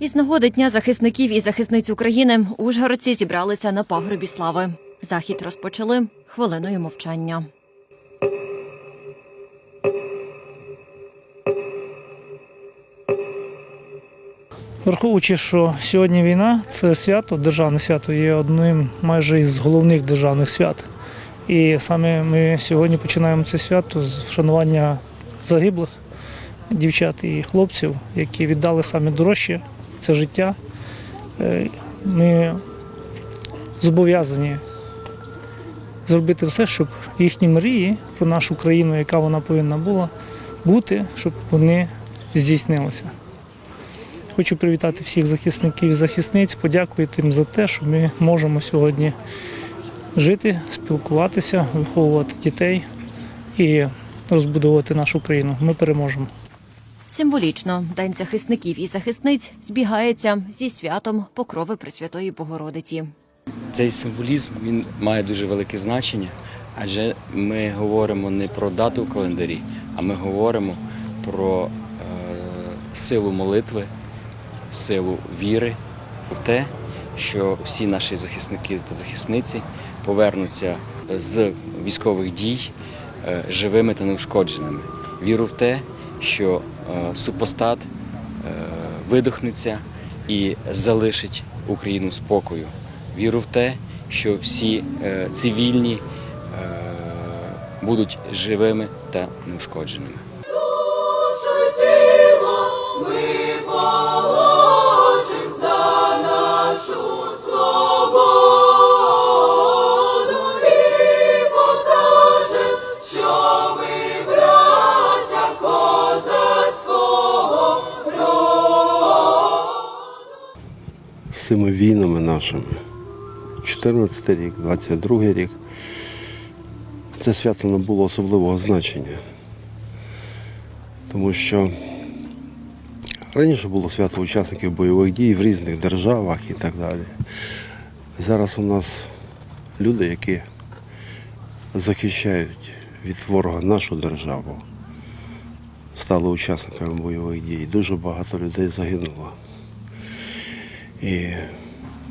Із нагоди Дня захисників і захисниць України ужгородці зібралися на пагорбі слави. Захід розпочали хвилиною мовчання. Враховуючи, що сьогодні війна, це свято, державне свято, є одним майже із головних державних свят. І саме ми сьогодні починаємо це свято з вшанування загиблих дівчат і хлопців, які віддали саме дорожче це життя. Е, Ми зобов'язані зробити все, щоб їхні мрії про нашу країну, яка вона повинна була бути, щоб вони здійснилися. Хочу привітати всіх захисників і захисниць, подякувати їм за те, що ми можемо сьогодні жити, спілкуватися, виховувати дітей і розбудовувати нашу країну. Ми переможемо. Символічно День захисників і захисниць збігається зі святом Покрови Пресвятої Богородиці. Цей символізм він має дуже велике значення, адже ми говоримо не про дату в календарі, а ми говоримо про е, силу молитви, силу віри в те, що всі наші захисники та захисниці повернуться з військових дій е, живими та неушкодженими. Віру в те, що е, супостат е, видихнеться і залишить Україну спокою. Віру в те, що всі е, цивільні будуть живими та неушкодженими. Душу тіло ми цими війнами нашими. 14 рік, 22 рік. Це свято не було особливого значення. Тому що раніше було свято учасників бойових дій в різних державах і так далі. Зараз у нас люди, які захищають від ворога нашу державу, стали учасниками бойових дій. Дуже багато людей загинуло. І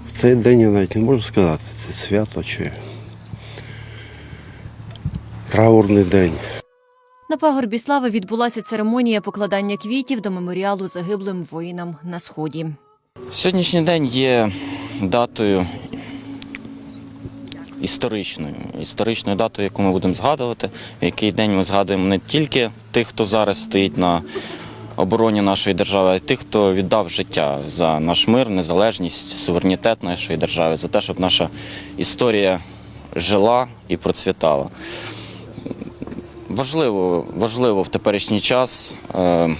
в цей день я навіть не можу сказати, це свято чи траурний день. На пагорбі слави відбулася церемонія покладання квітів до меморіалу загиблим воїнам на сході. Сьогоднішній день є датою історичною, історичною датою, яку ми будемо згадувати, в який день ми згадуємо не тільки тих, хто зараз стоїть на обороні нашої держави, а й тих, хто віддав життя за наш мир, незалежність, суверенітет нашої держави, за те, щоб наша історія жила і процвітала. Важливо, важливо в теперішній час. Е,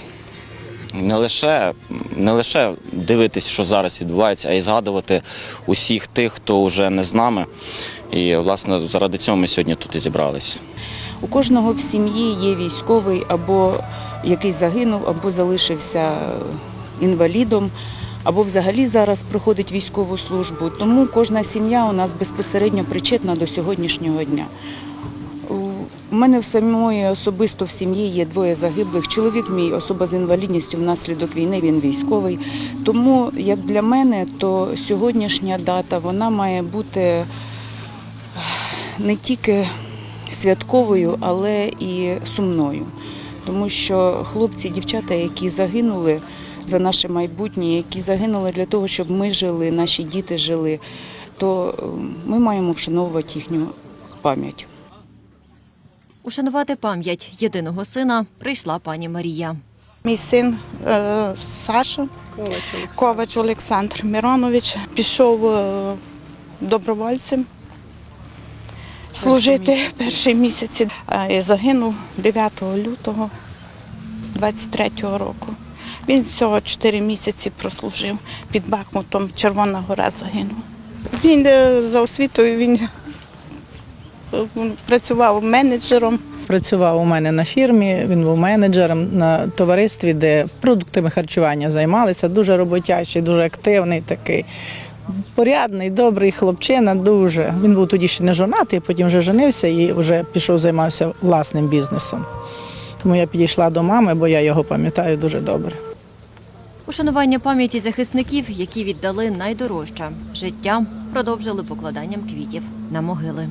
не лише, не лише дивитись, що зараз відбувається, а й згадувати усіх тих, хто вже не з нами. І, власне, заради цього ми сьогодні тут і зібралися. У кожного в сім'ї є військовий, або який загинув, або залишився інвалідом, або взагалі зараз проходить військову службу. Тому кожна сім'я у нас безпосередньо причетна до сьогоднішнього дня. У мене в самої особисто в сім'ї є двоє загиблих. Чоловік мій особа з інвалідністю внаслідок війни, він військовий. Тому, як для мене, то сьогоднішня дата вона має бути не тільки святковою, але і сумною. Тому що хлопці, дівчата, які загинули за наше майбутнє, які загинули для того, щоб ми жили, наші діти жили, то ми маємо вшановувати їхню пам'ять. Ушанувати пам'ять єдиного сина прийшла пані Марія. Мій син е, Саша Ковач Олександр Миронович пішов е, добровольцем служити перші місяці. І загинув 9 лютого 23-го року. Він всього 4 місяці прослужив під Бахмутом. Червона гора загинув. Він е, за освітою він е, працював менеджером. Працював у мене на фірмі, він був менеджером на товаристві, де продуктами харчування займалися. Дуже роботячий, дуже активний такий. Порядний, добрий хлопчина, дуже. Він був тоді ще не жонатий, потім вже женився і вже пішов займався власним бізнесом. Тому я підійшла до мами, бо я його пам'ятаю дуже добре. Ушанування пам'яті захисників, які віддали найдорожче життя, продовжили покладанням квітів на могили.